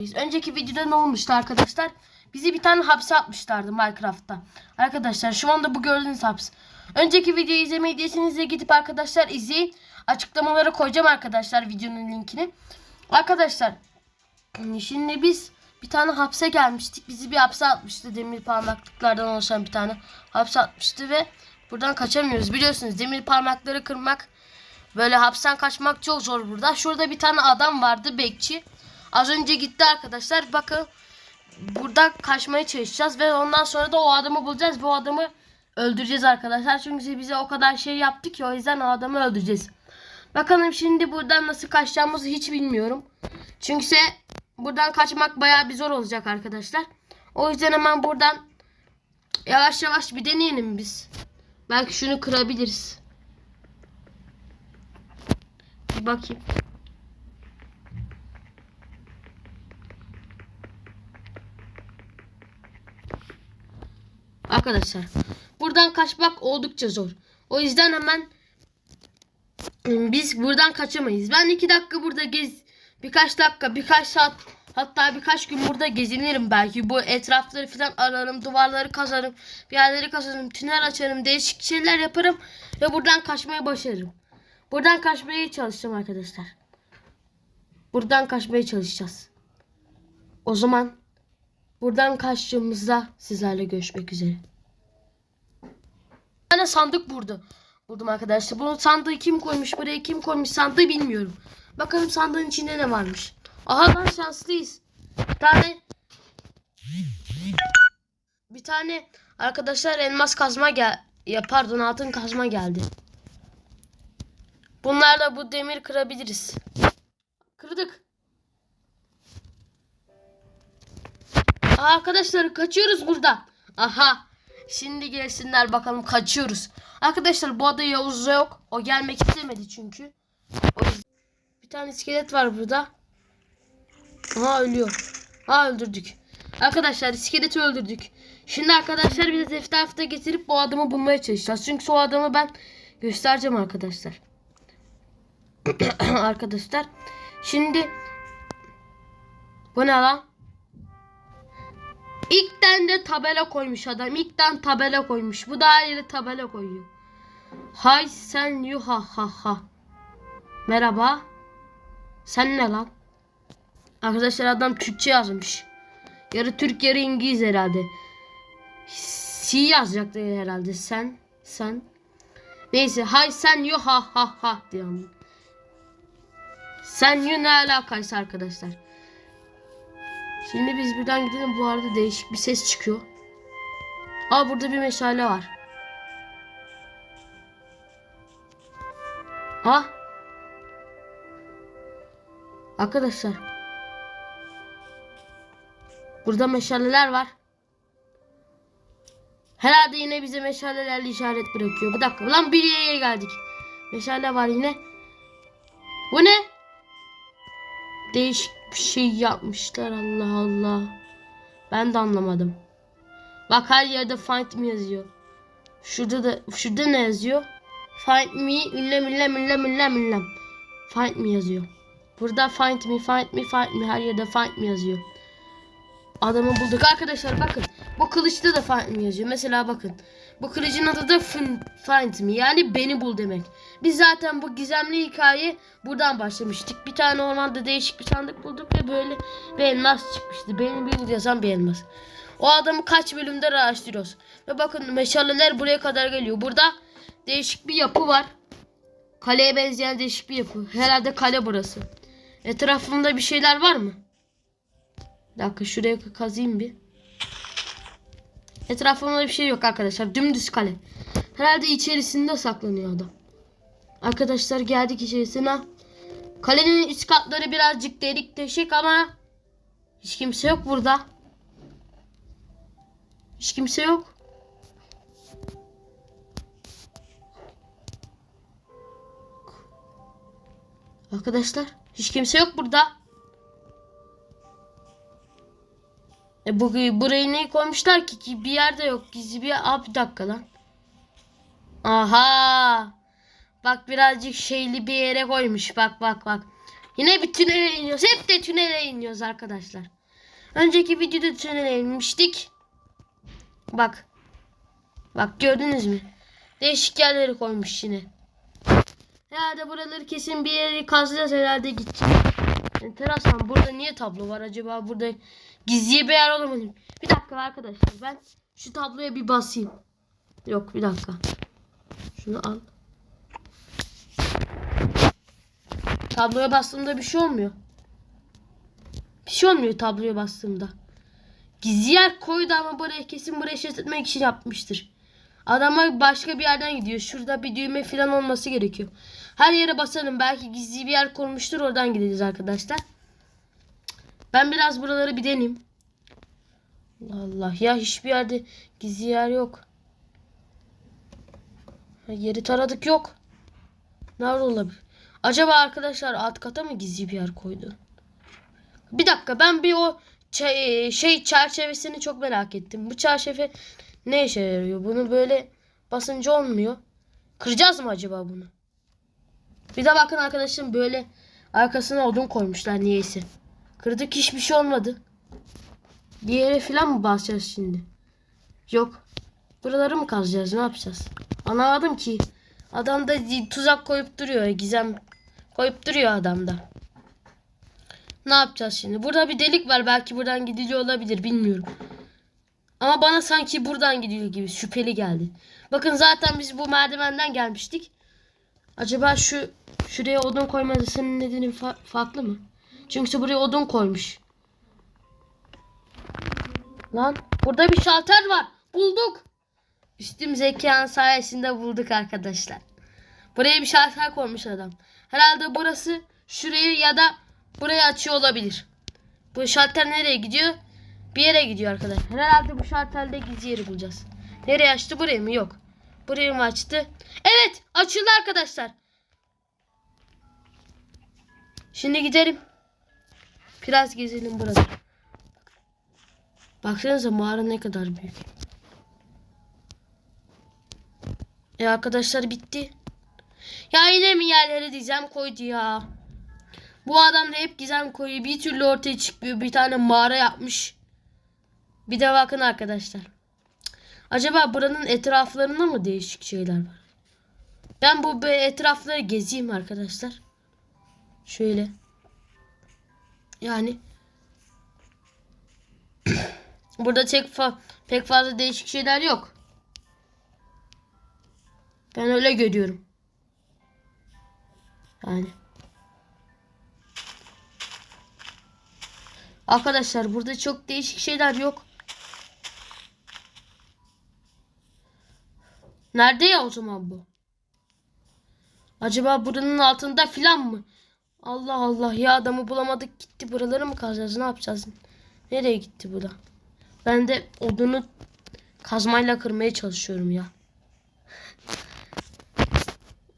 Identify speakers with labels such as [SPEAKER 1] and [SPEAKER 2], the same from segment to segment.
[SPEAKER 1] Önceki videoda ne olmuştu arkadaşlar? Bizi bir tane hapse atmışlardı Minecraft'ta. Arkadaşlar şu anda bu gördüğünüz haps. Önceki videoyu izlemeyi değilseniz de gidip arkadaşlar izleyin. Açıklamalara koyacağım arkadaşlar videonun linkini. Arkadaşlar şimdi biz bir tane hapse gelmiştik. Bizi bir hapse atmıştı. Demir parmaklıklardan oluşan bir tane hapse atmıştı ve buradan kaçamıyoruz. Biliyorsunuz demir parmakları kırmak böyle hapisten kaçmak çok zor burada. Şurada bir tane adam vardı bekçi. Az önce gitti arkadaşlar. Bakın buradan kaçmaya çalışacağız ve ondan sonra da o adamı bulacağız o adamı öldüreceğiz arkadaşlar. Çünkü bize o kadar şey yaptı ki o yüzden o adamı öldüreceğiz. Bakalım şimdi buradan nasıl kaçacağımızı hiç bilmiyorum. Çünkü buradan kaçmak bayağı bir zor olacak arkadaşlar. O yüzden hemen buradan yavaş yavaş bir deneyelim biz. Belki şunu kırabiliriz. Bir bakayım. Arkadaşlar buradan kaçmak oldukça zor. O yüzden hemen ıı, biz buradan kaçamayız. Ben iki dakika burada gez birkaç dakika birkaç saat hatta birkaç gün burada gezinirim belki. Bu etrafları falan ararım duvarları kazarım bir yerleri kazarım tünel açarım değişik şeyler yaparım ve buradan kaçmayı başarırım. Buradan kaçmaya çalışacağım arkadaşlar. Buradan kaçmaya çalışacağız. O zaman buradan kaçtığımızda sizlerle görüşmek üzere. Tane sandık burada. Buldum arkadaşlar. Bunu sandığı kim koymuş buraya kim koymuş sandığı bilmiyorum. Bakalım sandığın içinde ne varmış. Aha lan şanslıyız. Bir tane bir tane arkadaşlar elmas kazma gel ya pardon altın kazma geldi. Bunlarla bu demir kırabiliriz. Kırdık. Aa, arkadaşlar kaçıyoruz burada. Aha. Şimdi gelsinler bakalım kaçıyoruz. Arkadaşlar bu adada Yavuz da yok. O gelmek istemedi çünkü. O Bir tane iskelet var burada. Aha ölüyor. Ha öldürdük. Arkadaşlar iskeleti öldürdük. Şimdi arkadaşlar biz etrafta getirip bu adamı bulmaya çalışacağız. Çünkü o adamı ben göstereceğim arkadaşlar. arkadaşlar. Şimdi bu ne lan? İlkten de tabela koymuş adam. İlkten tabela koymuş. Bu da her yere tabela koyuyor. Hay sen yu ha ha ha. Merhaba. Sen ne lan? Arkadaşlar adam Türkçe yazmış. Yarı Türk yarı İngiliz herhalde. Si yazacaktı herhalde. Sen. Sen. Neyse. Hay sen yu ha ha ha diyorum. Sen yu ne alakaysa arkadaşlar. Şimdi biz buradan gidelim. Bu arada değişik bir ses çıkıyor. Aa burada bir meşale var. Ha? Arkadaşlar. Burada meşaleler var. Herhalde yine bize meşalelerle işaret bırakıyor. Bir dakika. Lan bir yere geldik. Meşale var yine. Bu ne? Değişik bir şey yapmışlar Allah Allah. Ben de anlamadım. Bak her yerde find me yazıyor. Şurada da şurada ne yazıyor? Find me ünlem ünlem ünlem ünlem ünlem. Find me yazıyor. Burada find me find me find me her yerde find me yazıyor. Adamı bulduk arkadaşlar bakın. Bu kılıçta da find me yazıyor. Mesela bakın. Bu kılıcın adı da fin- find me yani beni bul demek. Biz zaten bu gizemli hikaye buradan başlamıştık. Bir tane ormanda değişik bir sandık bulduk ve böyle bir elmas çıkmıştı. Benim bir yazan bir elmas. O adamı kaç bölümde araştırıyoruz. Ve bakın meşaleler buraya kadar geliyor. Burada değişik bir yapı var. Kaleye benzeyen değişik bir yapı. Herhalde kale burası. Etrafında bir şeyler var mı? Bir dakika şuraya kazayım bir. Etrafımda bir şey yok arkadaşlar. Dümdüz kale. Herhalde içerisinde saklanıyor adam. Arkadaşlar geldik içerisine. Kalenin üst katları birazcık delik deşik ama hiç kimse yok burada. Hiç kimse yok. Arkadaşlar hiç kimse yok burada. E bu burayı ne koymuşlar ki ki bir yerde yok gizli bir Aa, bir dakika lan. Aha. Bak birazcık şeyli bir yere koymuş. Bak bak bak. Yine bir tünele iniyoruz. Hep de tünele iniyoruz arkadaşlar. Önceki videoda tünele inmiştik. Bak. Bak gördünüz mü? Değişik yerleri koymuş yine. Herhalde buraları kesin bir yere kazıyacağız herhalde gideceğiz. Enteresan. Burada niye tablo var acaba? Burada gizli bir yer olamadı. Bir dakika arkadaşlar. Ben şu tabloya bir basayım. Yok bir dakika. Şunu al. Tabloya bastığımda bir şey olmuyor. Bir şey olmuyor tabloya bastığımda. Gizli yer koydu ama buraya kesin buraya şişet etmek için yapmıştır. Adama başka bir yerden gidiyor. Şurada bir düğme falan olması gerekiyor. Her yere basalım. Belki gizli bir yer kurmuştur. Oradan gideceğiz arkadaşlar. Ben biraz buraları bir deneyeyim. Allah Allah. Ya hiçbir yerde gizli yer yok. Yeri taradık yok. Nerede olabilir? Acaba arkadaşlar alt kata mı gizli bir yer koydu? Bir dakika ben bir o şey, şey çerçevesini çok merak ettim. Bu çerçeve ne işe yarıyor? Bunu böyle basınca olmuyor. Kıracağız mı acaba bunu? Bir de bakın arkadaşım böyle arkasına odun koymuşlar niyeyse. Kırdık hiçbir şey olmadı. Yere falan mı basacağız şimdi? Yok. Buraları mı kazacağız? Ne yapacağız? Anlamadım ki. Adam da tuzak koyup duruyor. Gizem koyup duruyor adamda. Ne yapacağız şimdi? Burada bir delik var. Belki buradan gidiliyor olabilir. Bilmiyorum. Ama bana sanki buradan gidiyor gibi şüpheli geldi. Bakın zaten biz bu merdivenden gelmiştik. Acaba şu şuraya odun koymasının nedeni fa- farklı mı? Çünkü buraya odun koymuş. Lan burada bir şalter var. Bulduk. Üstüm zekanın sayesinde bulduk arkadaşlar. Buraya bir şalter koymuş adam. Herhalde burası şurayı ya da burayı açıyor olabilir. Bu şalter nereye gidiyor? Bir yere gidiyor arkadaşlar. Herhalde bu şalterle gizli yeri bulacağız. Nereye açtı? Burayı mı? Yok. Burayı mı açtı? Evet. Açıldı arkadaşlar. Şimdi gidelim. Biraz gezelim burada. Baksanıza mağara ne kadar büyük. E arkadaşlar bitti. Ya yine mi yerlere gizem koydu ya. Bu adam da hep gizem koyuyor. Bir türlü ortaya çıkmıyor. Bir tane mağara yapmış. Bir de bakın arkadaşlar. Acaba buranın etraflarında mı değişik şeyler var? Ben bu etrafları gezeyim arkadaşlar. Şöyle. Yani burada tek fa- pek fazla değişik şeyler yok. Ben öyle görüyorum. Yani. Arkadaşlar burada çok değişik şeyler yok. Nerede ya o zaman bu? Acaba buranın altında filan mı? Allah Allah ya adamı bulamadık gitti. Buraları mı kazacağız? Ne yapacağız? Nereye gitti bu da? Ben de odunu kazmayla kırmaya çalışıyorum ya.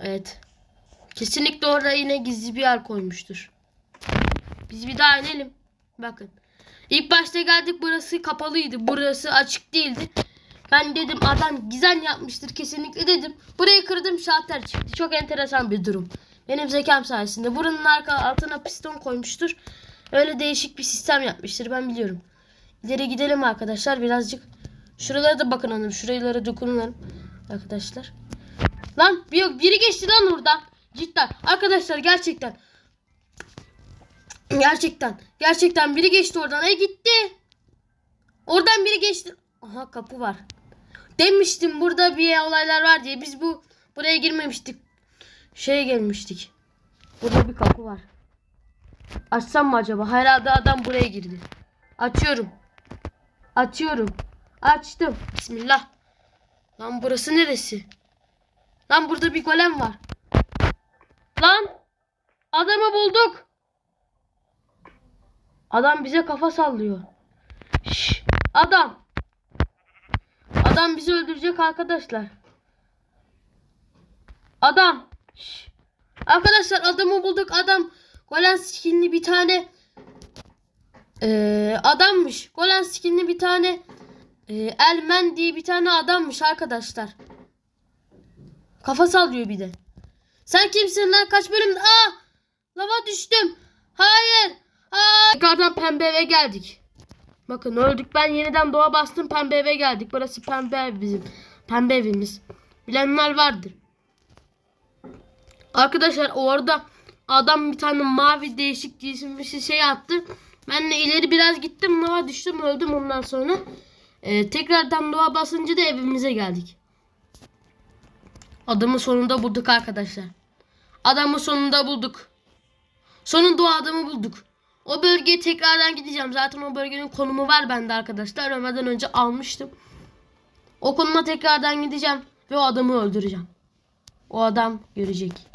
[SPEAKER 1] Evet. Kesinlikle orada yine gizli bir yer koymuştur. Biz bir daha inelim. Bakın. İlk başta geldik burası kapalıydı. Burası açık değildi. Ben dedim adam gizem yapmıştır kesinlikle dedim. Burayı kırdım şalter çıktı. Çok enteresan bir durum. Benim zekam sayesinde. Buranın arka altına piston koymuştur. Öyle değişik bir sistem yapmıştır ben biliyorum. İleri gidelim arkadaşlar birazcık. Şuralara da bakın hanım. Şuralara dokunalım arkadaşlar. Lan bir, biri geçti lan oradan. Cidden. Arkadaşlar gerçekten. Gerçekten. Gerçekten biri geçti oradan. E gitti. Oradan biri geçti. Aha kapı var. Demiştim burada bir olaylar var diye. Biz bu buraya girmemiştik. Şeye gelmiştik. Burada bir kapı var. Açsam mı acaba? Herhalde adam buraya girdi. Açıyorum. Açıyorum. Açtım. Bismillah. Lan burası neresi? Lan burada bir golem var. Lan adamı bulduk. Adam bize kafa sallıyor. Şş, adam. Adam bizi öldürecek arkadaşlar. Adam. Arkadaşlar adamı bulduk. Adam Golan skinli bir tane ee, adammış. Golan skinli bir tane ee, Elmen diye bir tane adammış arkadaşlar. Kafa sallıyor bir de. Sen kimsin lan? Kaç bölüm? Aa! Lava düştüm. Hayır. Hayır. Tekrardan pembe eve geldik. Bakın öldük ben yeniden doğa bastım pembe eve geldik. Burası pembe ev bizim. Pembe evimiz. Bilenler vardır. Arkadaşlar orada adam bir tane mavi değişik giysinmiş şey attı. Ben de ileri biraz gittim doğa düştüm öldüm ondan sonra. Ee, tekrardan doğa basınca da evimize geldik. Adamı sonunda bulduk arkadaşlar. Adamı sonunda bulduk. Sonunda o adamı bulduk. O bölgeye tekrardan gideceğim. Zaten o bölgenin konumu var bende arkadaşlar. Ölmeden önce almıştım. O konuma tekrardan gideceğim. Ve o adamı öldüreceğim. O adam görecek.